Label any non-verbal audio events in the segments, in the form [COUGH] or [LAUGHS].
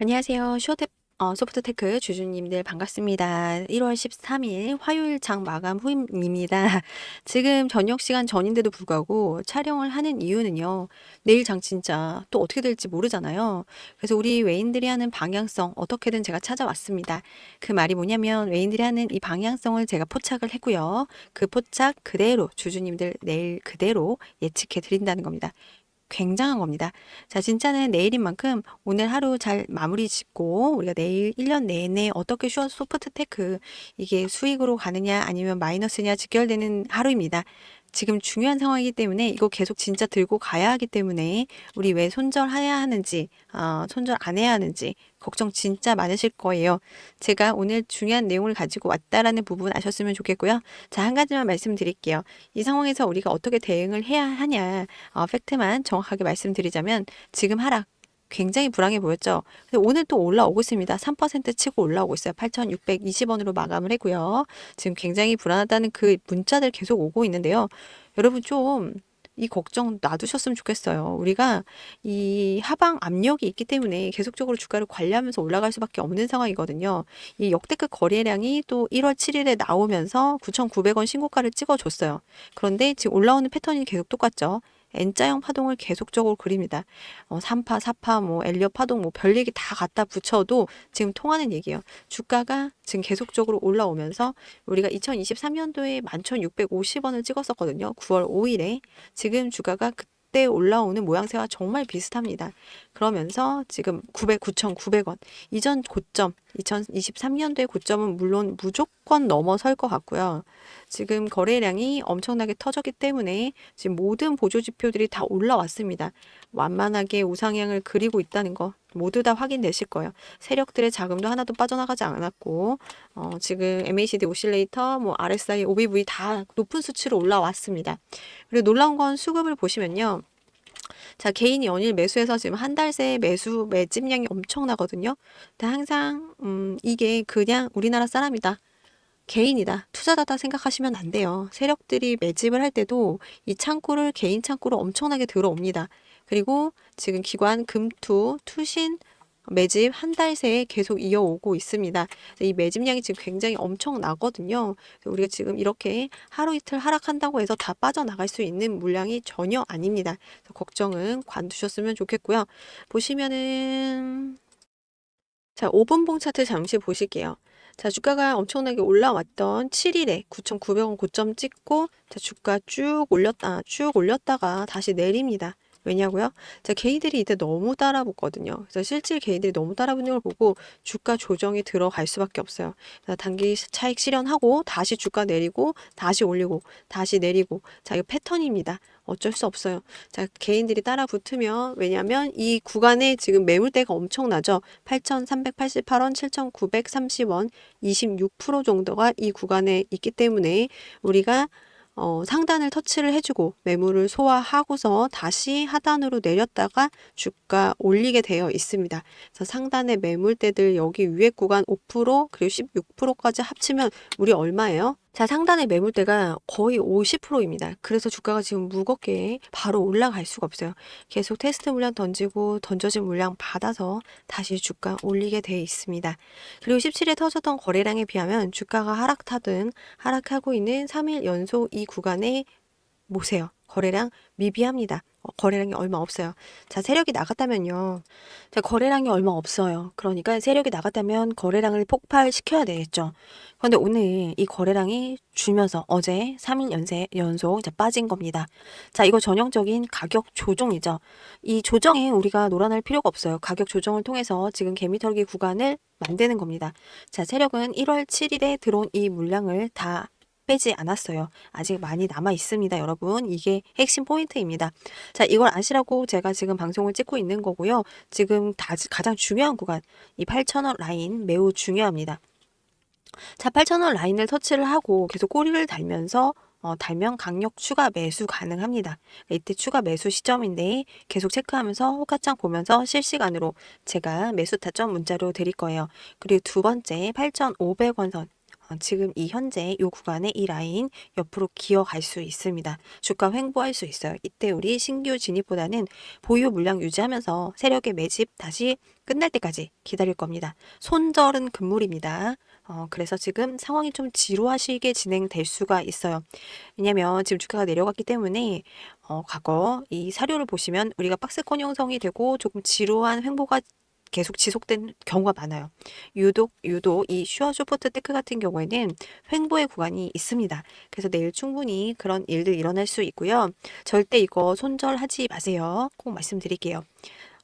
안녕하세요. 쇼트 어 소프트테크 주주님들 반갑습니다. 1월 13일 화요일 장 마감 후입니다. [LAUGHS] 지금 저녁 시간 전인데도 불구하고 촬영을 하는 이유는요. 내일 장 진짜 또 어떻게 될지 모르잖아요. 그래서 우리 외인들이 하는 방향성 어떻게든 제가 찾아왔습니다. 그 말이 뭐냐면 외인들이 하는 이 방향성을 제가 포착을 했고요. 그 포착 그대로 주주님들 내일 그대로 예측해 드린다는 겁니다. 굉장한 겁니다. 자, 진짜는 내일인 만큼 오늘 하루 잘 마무리 짓고 우리가 내일 1년 내내 어떻게 슈어 소프트 테크 이게 수익으로 가느냐 아니면 마이너스냐 직결되는 하루입니다. 지금 중요한 상황이기 때문에 이거 계속 진짜 들고 가야 하기 때문에 우리 왜 손절해야 하는지, 어, 손절 안 해야 하는지 걱정 진짜 많으실 거예요. 제가 오늘 중요한 내용을 가지고 왔다라는 부분 아셨으면 좋겠고요. 자, 한 가지만 말씀드릴게요. 이 상황에서 우리가 어떻게 대응을 해야 하냐, 어, 팩트만 정확하게 말씀드리자면 지금 하락 굉장히 불황해 보였죠. 오늘 또 올라오고 있습니다. 3% 치고 올라오고 있어요. 8,620원으로 마감을 했고요. 지금 굉장히 불안하다는 그 문자들 계속 오고 있는데요. 여러분 좀 이 걱정 놔두셨으면 좋겠어요. 우리가 이 하방 압력이 있기 때문에 계속적으로 주가를 관리하면서 올라갈 수밖에 없는 상황이거든요. 이 역대급 거래량이 또 1월 7일에 나오면서 9,900원 신고가를 찍어줬어요. 그런데 지금 올라오는 패턴이 계속 똑같죠. N자형 파동을 계속적으로 그립니다. 어, 3파, 4파, 뭐 엘리엇 파동 뭐 별 얘기 다 갖다 붙여도 지금 통하는 얘기예요. 주가가 지금 계속적으로 올라오면서 우리가 2023년도에 11,650원을 찍었었거든요. 9월 5일에 지금 주가가 그때 올라오는 모양새와 정말 비슷합니다. 그러면서 지금 900, 9,900원 이전 고점 2023년도의 고점은 물론 무조건 넘어설 것 같고요. 지금 거래량이 엄청나게 터졌기 때문에 지금 모든 보조 지표들이 다 올라왔습니다. 완만하게 우상향을 그리고 있다는 거 모두 다 확인되실 거예요. 세력들의 자금도 하나도 빠져나가지 않았고 어, 지금 MACD 오실레이터, 뭐 RSI, OBV 다 높은 수치로 올라왔습니다. 그리고 놀라운 건 수급을 보시면요. 자, 개인이 연일 매수해서 지금 한 달 새 매수 매집량이 엄청나거든요. 근데 항상 음, 이게 그냥 우리나라 사람이다. 개인이다. 투자자다 생각하시면 안 돼요. 세력들이 매집을 할 때도 이 창구를 개인 창구로 엄청나게 들어옵니다. 그리고 지금 기관 금투 투신 매집 한 달 새에 계속 이어오고 있습니다. 이 매집량이 지금 굉장히 엄청나거든요. 우리가 지금 이렇게 하루 이틀 하락한다고 해서 다 빠져나갈 수 있는 물량이 전혀 아닙니다. 걱정은 관두셨으면 좋겠고요. 보시면은 자, 5분봉 차트 잠시 보실게요. 자, 주가가 엄청나게 올라왔던 7일에 9,900원 고점 찍고 자, 주가 쭉 올렸다, 쭉 올렸다가 다시 내립니다. 왜냐고요? 자, 개인들이 이때 너무 따라붙거든요. 그래서 실질 개인들이 너무 따라붙는 걸 보고 주가 조정이 들어갈 수밖에 없어요. 단기 차익 실현하고 다시 주가 내리고 다시 올리고 다시 내리고 자, 이거 패턴입니다. 어쩔 수 없어요. 자, 개인들이 따라 붙으면, 왜냐면 이 구간에 지금 매물대가 엄청나죠. 8,388원, 7,930원, 26% 정도가 이 구간에 있기 때문에 우리가 어, 상단을 터치를 해주고 매물을 소화하고서 다시 하단으로 내렸다가 주가 올리게 되어 있습니다. 그래서 상단의 매물대들 여기 위에 구간 5% 그리고 16%까지 합치면 우리 얼마예요? 자, 상단의 매물대가 거의 50%입니다. 그래서 주가가 지금 무겁게 바로 올라갈 수가 없어요. 계속 테스트 물량 던지고 던져진 물량 받아서 다시 주가 올리게 돼 있습니다. 그리고 17일 터졌던 거래량에 비하면 주가가 하락하든 하락하고 있는 3일 연속 이 구간에 보세요. 거래량 미비합니다. 어, 거래량이 얼마 없어요. 자, 세력이 나갔다면요. 자, 거래량이 얼마 없어요. 그러니까 세력이 나갔다면 거래량을 폭발시켜야 되겠죠. 그런데 오늘 이 거래량이 줄면서 어제 3일 연세, 연속 이제 빠진 겁니다. 자, 이거 전형적인 가격 조정이죠. 이 조정에 우리가 놀아날 필요가 없어요. 가격 조정을 통해서 지금 개미털기 구간을 만드는 겁니다. 자, 세력은 1월 7일에 들어온 이 물량을 다 빼지 않았어요. 아직 많이 남아 있습니다, 여러분. 이게 핵심 포인트입니다. 자, 이걸 아시라고 제가 지금 방송을 찍고 있는 거고요. 지금 다, 가장 중요한 구간, 이 8,000원 라인 매우 중요합니다. 자, 8,000원 라인을 터치를 하고 계속 꼬리를 달면서 어, 달면 강력 추가 매수 가능합니다. 이때 추가 매수 시점인데 계속 체크하면서 호가창 보면서 실시간으로 제가 매수 타점 문자로 드릴 거예요. 그리고 두 번째 8,500원 선 어, 지금 이 현재 이 구간의 이 라인 옆으로 기어갈 수 있습니다. 주가 횡보할 수 있어요. 이때 우리 신규 진입보다는 보유 물량 유지하면서 세력의 매집 다시 끝날 때까지 기다릴 겁니다. 손절은 금물입니다. 어, 그래서 지금 상황이 좀 지루하시게 진행될 수가 있어요. 왜냐면 지금 주가가 내려갔기 때문에 어, 과거 이 사료를 보시면 우리가 박스권 형성이 되고 조금 지루한 횡보가 계속 지속된 경우가 많아요. 유독 유독 이 슈어 쇼포트 테크 같은 경우에는 횡보의 구간이 있습니다. 그래서 내일 충분히 그런 일들 일어날 수 있고요. 절대 이거 손절하지 마세요. 꼭 말씀드릴게요.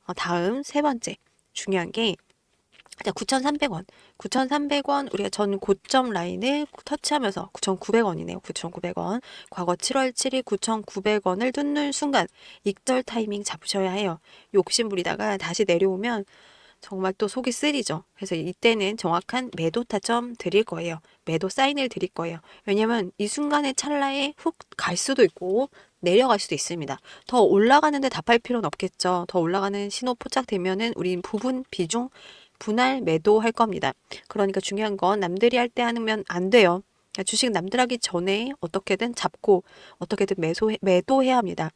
어, 다음 세 번째 중요한 게 자, 9,300원. 9,300원 우리가 전 고점 라인을 터치하면서 9,900원이네요. 9,900원. 과거 7월 7일 9,900원을 뚫는 순간 익절 타이밍 잡으셔야 해요. 욕심 부리다가 다시 내려오면 정말 또 속이 쓰리죠. 그래서 이때는 정확한 매도 타점 드릴 거예요. 매도 사인을 드릴 거예요. 왜냐면 이 순간의 찰나에 훅 갈 수도 있고 내려갈 수도 있습니다. 더 올라가는데 답할 필요는 없겠죠. 더 올라가는 신호 포착되면은 우린 부분 비중 분할 매도할 겁니다. 그러니까 중요한 건 남들이 할 때 하면 안 돼요. 주식 남들 하기 전에 어떻게든 잡고 어떻게든 매소, 매도해야 합니다.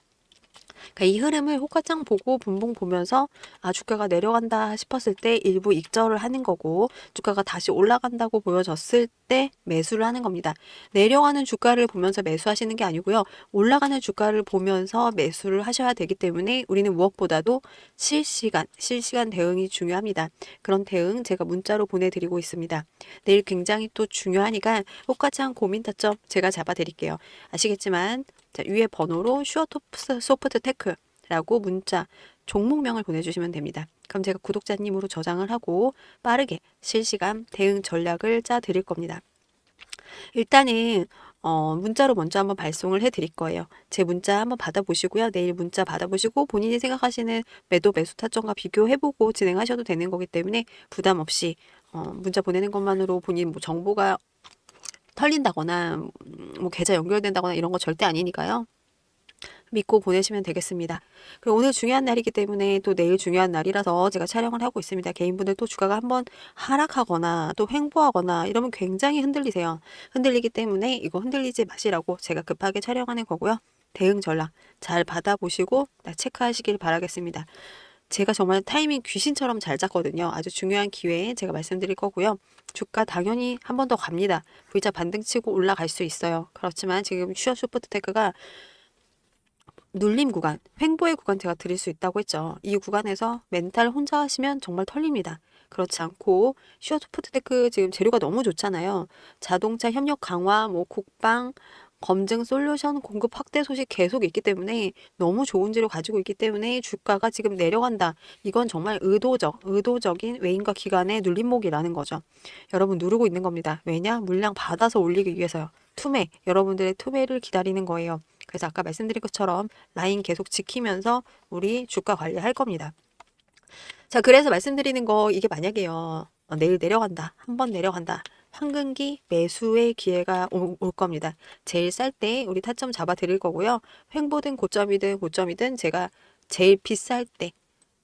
그러니까 이 흐름을 호가창 보고 분봉 보면서 아 주가가 내려간다 싶었을 때 일부 익절을 하는 거고 주가가 다시 올라간다고 보여졌을 때 매수를 하는 겁니다. 내려가는 주가를 보면서 매수하시는 게 아니고요. 올라가는 주가를 보면서 매수를 하셔야 되기 때문에 우리는 무엇보다도 실시간 실시간 대응이 중요합니다. 그런 대응 제가 문자로 보내드리고 있습니다. 내일 굉장히 또 중요하니까 호가창 고민 타점 제가 잡아드릴게요. 아시겠지만 자, 위에 번호로 슈어토프 소프트 테크라고 문자 종목명을 보내주시면 됩니다. 그럼 제가 구독자님으로 저장을 하고 빠르게 실시간 대응 전략을 짜 드릴 겁니다. 일단은 어, 문자로 먼저 한번 발송을 해 드릴 거예요. 제 문자 한번 받아보시고요. 내일 문자 받아보시고 본인이 생각하시는 매도 매수 타점과 비교해보고 진행하셔도 되는 거기 때문에 부담 없이 어, 문자 보내는 것만으로 본인 뭐 정보가 털린다거나 음, 뭐 계좌 연결된다거나 이런 거 절대 아니니까요. 믿고 보내시면 되겠습니다. 그리고 오늘 중요한 날이기 때문에 또 내일 중요한 날이라서 제가 촬영을 하고 있습니다. 개인분들 또 주가가 한번 하락하거나 또 횡보하거나 이러면 굉장히 흔들리세요. 흔들리기 때문에 이거 흔들리지 마시라고 제가 급하게 촬영하는 거고요. 대응 전략 잘 받아보시고 체크하시길 바라겠습니다. 제가 정말 타이밍 귀신처럼 잘 잡거든요. 아주 중요한 기회에 제가 말씀드릴 거고요. 주가 당연히 한 번 더 갑니다. V자 반등 치고 올라갈 수 있어요. 그렇지만 지금 슈어 슈퍼트 테크가 눌림 구간, 횡보의 구간 제가 드릴 수 있다고 했죠. 이 구간에서 멘탈 혼자 하시면 정말 털립니다. 그렇지 않고 슈어 슈퍼트테크 지금 재료가 너무 좋잖아요. 자동차 협력 강화, 뭐 국방, 검증 솔루션 공급 확대 소식 계속 있기 때문에 너무 좋은 재료 가지고 있기 때문에 주가가 지금 내려간다. 이건 정말 의도적, 의도적인 외인과 기관의 눌림목이라는 거죠. 여러분 누르고 있는 겁니다. 왜냐? 물량 받아서 올리기 위해서요. 투매, 여러분들의 투매를 기다리는 거예요. 그래서 아까 말씀드린 것처럼 라인 계속 지키면서 우리 주가 관리할 겁니다. 자, 그래서 말씀드리는 거 이게 만약에요. 어, 내일 내려간다. 한 번 내려간다. 황금기 매수의 기회가 오, 올 겁니다. 제일 쌀 때 우리 타점 잡아 드릴 거고요. 횡보든 고점이든 고점이든 제가 제일 비쌀 때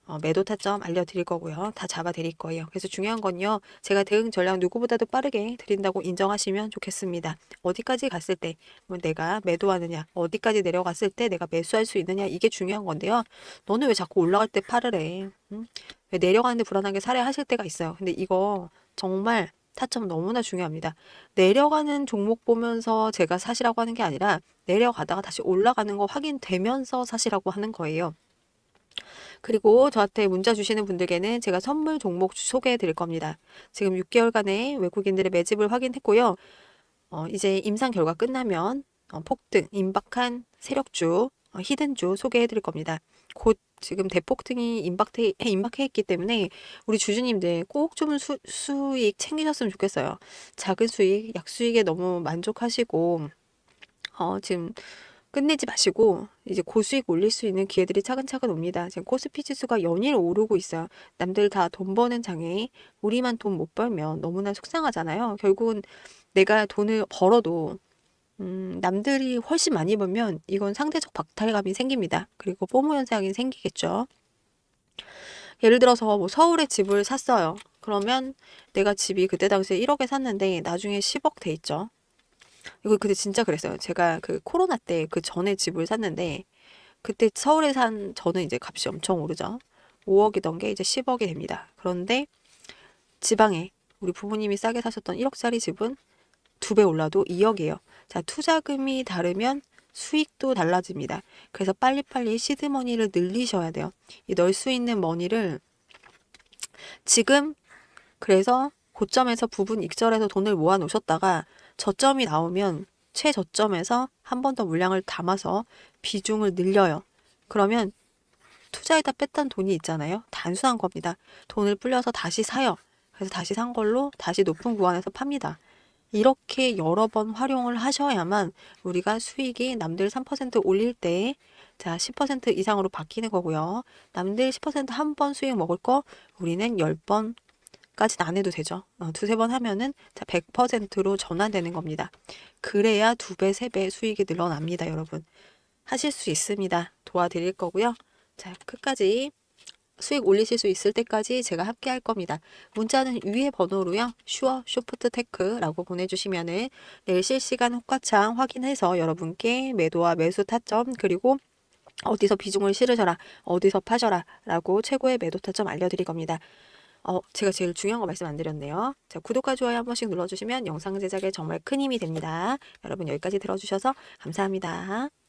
어, 매도 타점 알려드릴 거고요. 다 잡아 드릴 거예요. 그래서 중요한 건요. 제가 대응 전략 누구보다도 빠르게 드린다고 인정하시면 좋겠습니다. 어디까지 갔을 때뭐 내가 매도하느냐, 어디까지 내려갔을 때 내가 매수할 수 있느냐 이게 중요한 건데요. 너는 왜 자꾸 올라갈 때 팔을 해? 응? 왜 내려가는데 불안하게 살해하실 때가 있어요. 근데 이거 정말 타점 너무나 중요합니다. 내려가는 종목 보면서 제가 사시라고 하는 게 아니라 내려가다가 다시 올라가는 거 확인되면서 사시라고 하는 거예요. 그리고 저한테 문자 주시는 분들께는 제가 선물 종목 소개해 드릴 겁니다. 지금 6개월간의 외국인들의 매집을 확인했고요. 어, 이제 임상 결과 끝나면 어, 폭등, 임박한 세력주, 어, 히든주 소개해 드릴 겁니다. 곧 지금 대폭등이 임박해, 임박해 있기 때문에 우리 주주님들 꼭 좀 수익 챙기셨으면 좋겠어요. 작은 수익, 약수익에 너무 만족하시고, 어, 지금 끝내지 마시고 이제 고수익 올릴 수 있는 기회들이 차근차근 옵니다. 지금 코스피 지수가 연일 오르고 있어요. 남들 다 돈 버는 장에 우리만 돈 못 벌면 너무나 속상하잖아요. 결국은 내가 돈을 벌어도 음, 남들이 훨씬 많이 벌면 이건 상대적 박탈감이 생깁니다. 그리고 포모 현상이 생기겠죠. 예를 들어서 뭐 서울에 집을 샀어요. 그러면 내가 집이 그때 당시에 1억에 샀는데 나중에 10억 돼 있죠. 이거 그때 진짜 그랬어요. 제가 그 코로나 때 그 전에 집을 샀는데 그때 서울에 산 저는 이제 값이 엄청 오르죠. 5억이던 게 이제 10억이 됩니다. 그런데 지방에 우리 부모님이 싸게 사셨던 1억짜리 집은 두 배 올라도 2억이에요. 자, 투자금이 다르면 수익도 달라집니다. 그래서 빨리빨리 시드머니를 늘리셔야 돼요. 이널수 있는 머니를 지금 그래서 고점에서 부분 익절해서 돈을 모아 놓으셨다가 저점이 나오면 최저점에서 한 번 더 물량을 담아서 비중을 늘려요. 그러면 투자에다 뺐던 돈이 있잖아요. 단순한 겁니다. 돈을 불려서 다시 사요. 그래서 다시 산 걸로 다시 높은 구간에서 팝니다. 이렇게 여러 번 활용을 하셔야만 우리가 수익이 남들 3% 올릴 때, 자, 10% 이상으로 바뀌는 거고요. 남들 10%한 번 수익 먹을 거 우리는 10번 까지는 안 해도 되죠. 어, 두세 번 하면은 자, 100%로 전환되는 겁니다. 그래야 두 배, 세 배 수익이 늘어납니다, 여러분. 하실 수 있습니다. 도와드릴 거고요. 자, 끝까지 수익 올리실 수 있을 때까지 제가 함께 할 겁니다. 문자는 위에 번호로요. 슈어 쇼프트 테크라고 보내주시면은 내일 실시간 호가창 확인해서 여러분께 매도와 매수 타점 그리고 어디서 비중을 실으셔라, 어디서 파셔라 라고 최고의 매도 타점 알려드릴 겁니다. 어, 제가 제일 중요한 거 말씀 안 드렸네요. 자, 구독과 좋아요 한 번씩 눌러주시면 영상 제작에 정말 큰 힘이 됩니다. 여러분 여기까지 들어주셔서 감사합니다.